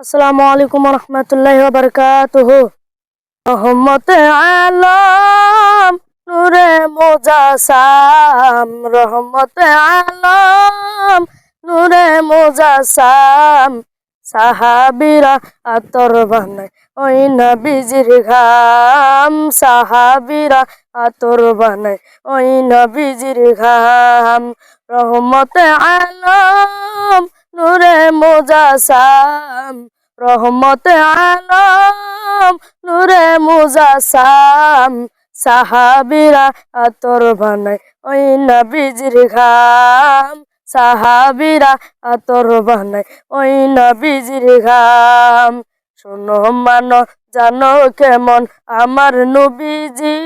আসসালামু আলাইকুম রহমতুল্লাহ বরকাতুহ রহমতে আলম, নূরে মোজাসাম। রহমতে আলম, নূরে মোজাসাম। সাহাবিরা আতর বানায় ওই নবীজির ঘাম। সাহাবিরা আতর বানায় ওই নবীজির ঘাম। রহমতে আলম, নূরে মোজাসাম। রহমতে আলম, নূরে মোজাসাম সাহাবিরা আতর বানায়। ওই নবীজির ঘাম, সাহাবিরা আতর বানায়। ওই নবীজির ঘাম, শোনো মানো, জানো কেমন আমার নবীজি?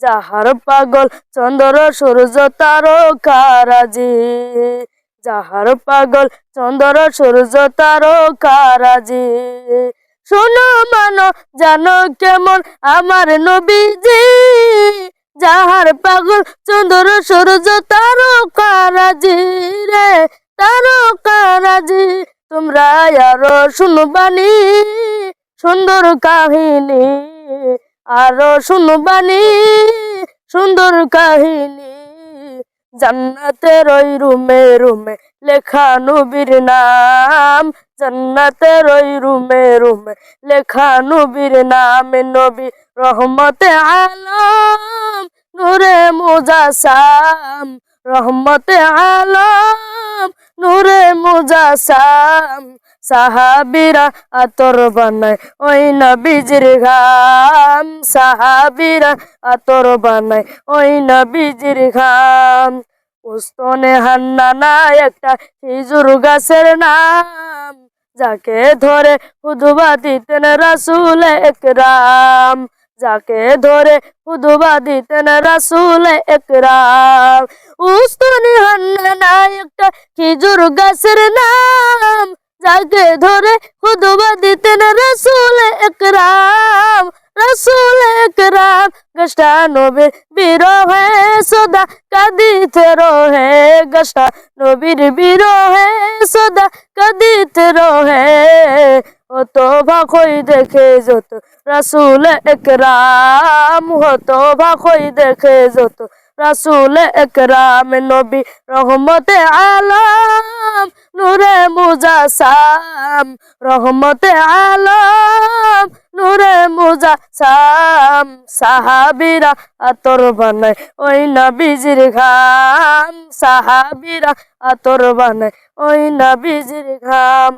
যাহার পাগল, চন্দ্র, সূর্য তারকারাজি যাহার পাগল চন্দ্র সূর্য তারকারাজি। শোনো মানো, জানো কেমন আমার নবীজি? যাহার পাগল চন্দ্র সূর্য তারকারাজি রে, তারকারাজি। তোমরা আরও শুনবানি সুন্দর কাহিনী। আরও শুনবানি সুন্দর কাহিনী। জান্নাতের ওই রুমে রুমে, লেখা নবীর নাম। জান্নাতের ওই রুমে রুমে, লেখা নবীর নাম। নবী রহমতে আলম, নূরে মুজাসাম। রহমতে আলম, নূরে মুজাসাম। সাহাবিরা আতর বানায়। ওই নবীজির ঘাম সাহাবিরা আতর বানায়। ওই নবীজির ঘাম উস্তনে হান্নানা একটা খেজুর গাছের নাম। যাকে ধরে হুদুবা দিতেন রাসুল একরাম। যাকে ধরে হুদুবা দিতেন রাসুল একরাম। উস্তনে হান্নানা একটা খেজুর গাছের নাম। যাকে ধরে হুদুবা দিতেন রাসুল একরাম রাসুল একরাম। গষ্টা নবীর বিরহে সদা কাঁদিতে রহে গষ্টা নবীর বিরহে সদা কাঁদিতে রহে। হতো ভাখই দেখে যত রাসুল একরাম হতো ভাখই দেখে যত রাসুল একরাম। নবী রহমতে আলম মুজাসাম রহমতে আলম, নূরে মুজাসাম সাহাবিরা আতর বানায়, ওই নবীজির ঘাম, সাহাবিরা আতর বানায়, ওই নবীজির ঘাম।